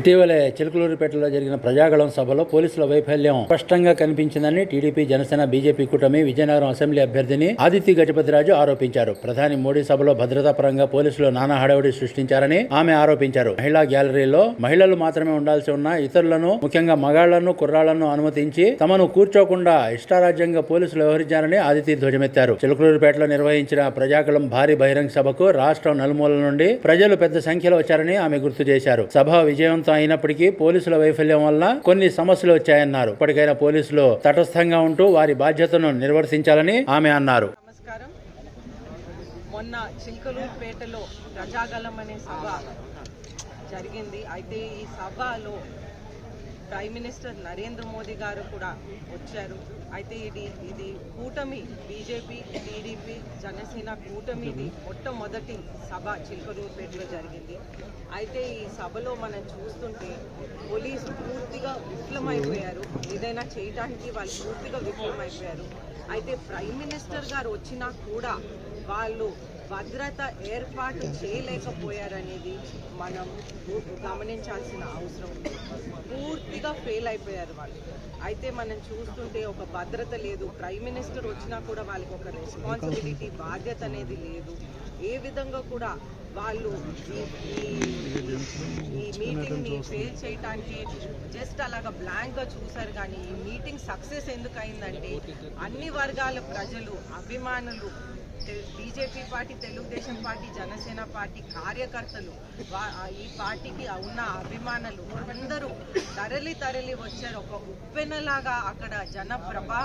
ఇటీవలే చిలుకలూరుపేటలో జరిగిన ప్రజాగళం సభలో పోలీసుల వైఫల్యం స్పష్టంగా కనిపించిందని టీడీపీ జనసేన బీజేపీ కూటమి విజయనగరం అసెంబ్లీ అభ్యర్థిని ఆదిత్య గజపతిరాజు ఆరోపించారు. ప్రధాని మోడీ సభలో భద్రతా పరంగా పోలీసులు నానా హడావుడి సృష్టించారని ఆమె ఆరోపించారు. మహిళా గ్యాలరీలో మహిళలు మాత్రమే ఉండాల్సి ఉన్న ఇతరులను ముఖ్యంగా మగాళ్ళను కుర్రాళ్ళను అనుమతించి తమను కూర్చోకుండా ఇష్టారాజ్యంగా పోలీసులు వ్యవహరించారని ఆదిత్య ధ్వజమెత్తారు. చిలుకలూరుపేటలో నిర్వహించిన ప్రజాగళం భారీ బహిరంగ సభకు రాష్ట్రం నలుమూలల నుండి ప్రజలు పెద్ద సంఖ్యలో వచ్చారని ఆమె గుర్తు చేశారు. సభ విజయవంతం అయినప్పటికీ పోలీసుల వైఫల్యం వల్ల కొన్ని సమస్యలు వచ్చాయన్నారు. ఇప్పటికైనా పోలీసులు తటస్థంగా ఉంటూ వారి బాధ్యతను నిర్వర్తించాలని ఆమె అన్నారు. నమస్కారం. మొన్న చిల్కలూరుపేటలో ప్రజాగలం అనే సభ జరిగింది. అయితే ఈ సభలో ప్రైమ్ మినిస్టర్ నరేంద్ర మోదీ గారు కూడా వచ్చారు. అయితే ఇది ఇది కూటమి బీజేపీ టీడీపీ జనసేన కూటమిది మొట్టమొదటి సభ చిలకరూరుపేటలో జరిగింది. అయితే ఈ సభలో మనం చూస్తుంటే పోలీసు పూర్తిగా విఫలమైపోయారు. ఏదైనా చేయడానికి వాళ్ళు పూర్తిగా విఫలమైపోయారు. అయితే ప్రైమ్ మినిస్టర్ గారు వచ్చినా కూడా వాళ్ళు భద్రత ఏర్పాటు చేయలేకపోయారనేది మనం గమనించాల్సిన అవసరం. ఉంది పూర్తిగా ఫెయిల్ అయిపోయారు వాళ్ళు. అయితే మనం చూస్తుంటే ఒక భద్రత లేదు. ప్రైమ్ మినిస్టర్ వచ్చినా కూడా వాళ్ళకి ఒక రెస్పాన్సిబిలిటీ బాధ్యత అనేది లేదు. ఏ విధంగా కూడా వాళ్ళు ఈ మీటింగ్ని ఫెయిల్ చేయడానికి జస్ట్ అలాగా బ్లాంక్గా చూశారు కానీ ఈ మీటింగ్ సక్సెస్ ఎందుకు అయిందంటే అన్ని వర్గాల ప్రజలు అభిమానులు BJP party Telugu Desam party Janasena party కార్యకర్తలు ఈ పార్టీకి ఉన్న అభిమానులు అందరూ తరలి తరలి వచ్చారు. ఒక ఉప్పెనలాగా అక్కడ జన ప్రభా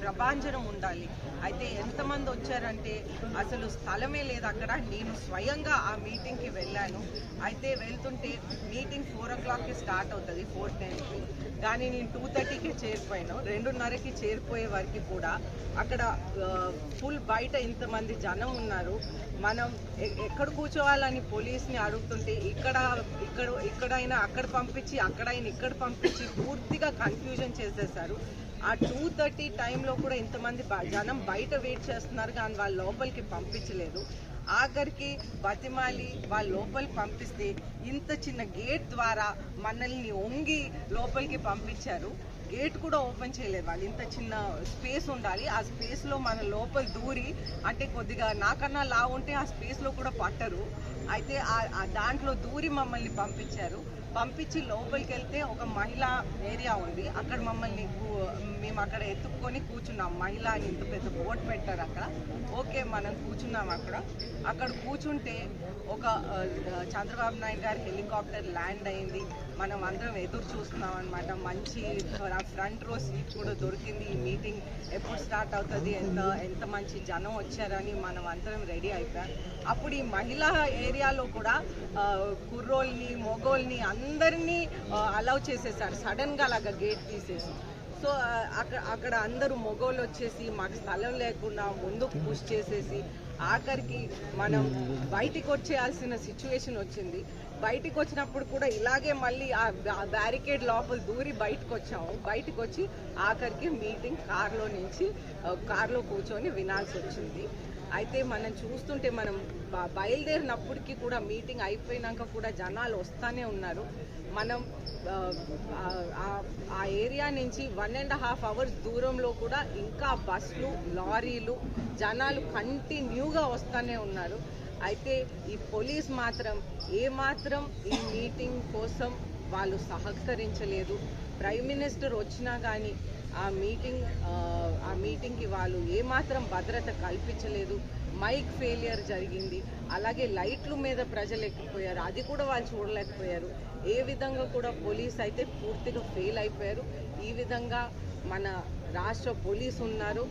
ప్రభాంజనం ఉండాలి. అయితే ఎంతమంది వచ్చారంటే అసలు స్థలమే లేదు అక్కడ. నేను స్వయంగా ఆ మీటింగ్కి వెళ్ళాను. అయితే వెళ్తుంటే మీటింగ్ ఫోర్ ఓ క్లాక్కి స్టార్ట్ అవుతుంది ఫోర్ టెన్కి. కానీ నేను టూ థర్టీకి చేరిపోయాను. రెండున్నరకి చేరిపోయే వరకు కూడా అక్కడ ఫుల్ బయట ఇంత మంది జనం ఉన్నారు. మనం ఎక్కడ కూర్చోవాలని పోలీస్ని అడుగుతుంటే ఇక్కడ ఇక్కడ ఇక్కడైనా అక్కడ పంపించి అక్కడైనా ఇక్కడ పంపించి పూర్తిగా కన్ఫ్యూజన్ చేసేసారు ఆ టూ థర్టీ టైంలో కూడా ఇంతమంది జనం బయట వెయిట్ చేస్తున్నారు కానీ వాళ్ళు లోపలికి పంపించలేదు. ఆఖరికి బతిమాలి వాళ్ళ లోపలికి పంపిస్తే ఇంత చిన్న గేట్ ద్వారా మనల్ని వంగి లోపలికి పంపించారు. గేట్ కూడా ఓపెన్ చేయలేదు వాళ్ళు. ఇంత చిన్న స్పేస్ ఉండాలి. ఆ స్పేస్లో మన లోపల దూరి అంటే కొద్దిగా నాకన్నా లా ఉంటే ఆ స్పేస్లో కూడా పట్టరు. అయితే ఆ- ఆ దాంట్లో దూరి మమ్మల్ని పంపించారు. పంపించి లోపలికి వెళ్తే ఒక మహిళ ఏరియా ఉంది. అక్కడ మమ్మల్ని కూ- మేము అక్కడ ఎత్తుక్కొని కూర్చున్నాం. మహిళ అని ఇంత పెద్ద బోర్డు పెట్టారు అక్కడ. ఓకే మనం కూర్చున్నాం అక్కడ. అక్కడ కూర్చుంటే ఒక చంద్రబాబు నాయుడు గారి హెలికాప్టర్ ల్యాండ్ అయింది. మనం అందరం ఎదురు చూస్తున్నాం అనమాట మంచి ఫ్రంట్ రో సీట్ కూడా దొరికింది. ఈ మీటింగ్ ఎప్పుడు స్టార్ట్ అవుతుంది? ఎంత ఎంత మంచి జనం వచ్చారని మనం అందరం రెడీ అయిపోయాం. అప్పుడు ఈ మహిళా ఏరియాలో కూడా కుర్రోల్ని మొగోల్ని అందరినీ అలౌ చేసేసారు. సడన్గా అలాగా గేట్ తీసేసి. సో అక్కడ అక్కడ అందరూ మొగోళ్ళు వచ్చేసి మాకు స్థలం లేకుండా ముందుకు పుష్ చేసేసి ఆఖరికి మనం బయటికి వచ్చేయాల్సిన సిచ్యువేషన్ వచ్చింది. బయటికి వచ్చినప్పుడు కూడా ఇలాగే మళ్ళీ ఆ బ్యారికేడ్ లోపల దూరి బయటకు వచ్చాము. బయటకు వచ్చి ఆఖరికి మీటింగ్ కార్లో నుంచి కార్లో కూర్చొని వినాల్సి వచ్చింది. అయితే మనం చూస్తుంటే మనం బ- బయలుదేరినప్పటికీ కూడా మీటింగ్ అయిపోయినాక కూడా జనాలు వస్తానే ఉన్నారు. మనం ఆ, ఆ ఏరియా నుంచి వన్ అండ్ హాఫ్ అవర్స్ దూరంలో కూడా ఇంకా బస్సులు లారీలు జనాలు కంటిన్యూగా వస్తూనే ఉన్నారు. అయితే ఈ పోలీస్ మాత్రం ఏమాత్రం ఈ మీటింగ్ కోసం వాళ్ళు సహకరించలేదు. ప్రైమ్ మినిస్టర్ వచ్చినా కానీ ఆ మీటింగ్ ఆ, మీటింగ్కి వాళ్ళు ఏమాత్రం భద్రత కల్పించలేదు. మైక్ ఫెయిలియర్ జరిగింది. అలాగే లైట్లు మీద ప్రజలు ఎక్కిపోయారు. అది కూడా వాళ్ళు చూడలేకపోయారు. ఏ విధంగా కూడా పోలీస్ అయితే పూర్తిగా ఫెయిల్ అయిపోయారు. ఈ విధంగా మన రాష్ట్ర పోలీస్ ఉన్నారు.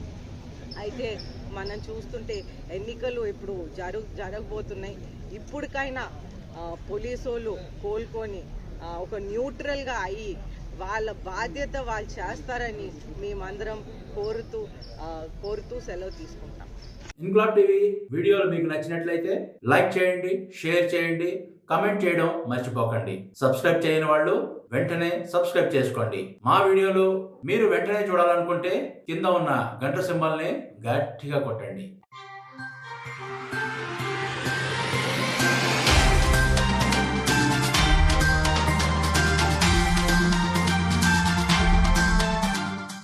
అయితే మనం చూస్తుంటే ఎన్నికలు ఇప్పుడు జరుగు జరగబోతున్నాయి. ఇప్పటికైనా పోలీసు వాళ్ళు కోలుకొని ఒక న్యూట్రల్గా అయ్యి వాళ్ళ బాధ్యత వాళ్ళు చేస్తారని మేమందరం కోరుతూ కోరుతూ సెలవు తీసుకుంటాం. ఇంక్లాబ్ టీవీ వీడియోలు మీకు నచ్చినట్లయితే లైక్ చేయండి షేర్ చేయండి కమెంట్ చేయడం మర్చిపోకండి. సబ్స్క్రైబ్ చేయని వాళ్ళు వెంటనే సబ్స్క్రైబ్ చేసుకోండి. మా వీడియోలు మీరు వెంటనే చూడాలనుకుంటే కింద ఉన్న గంట సింబల్ని గట్టిగా కొట్టండి.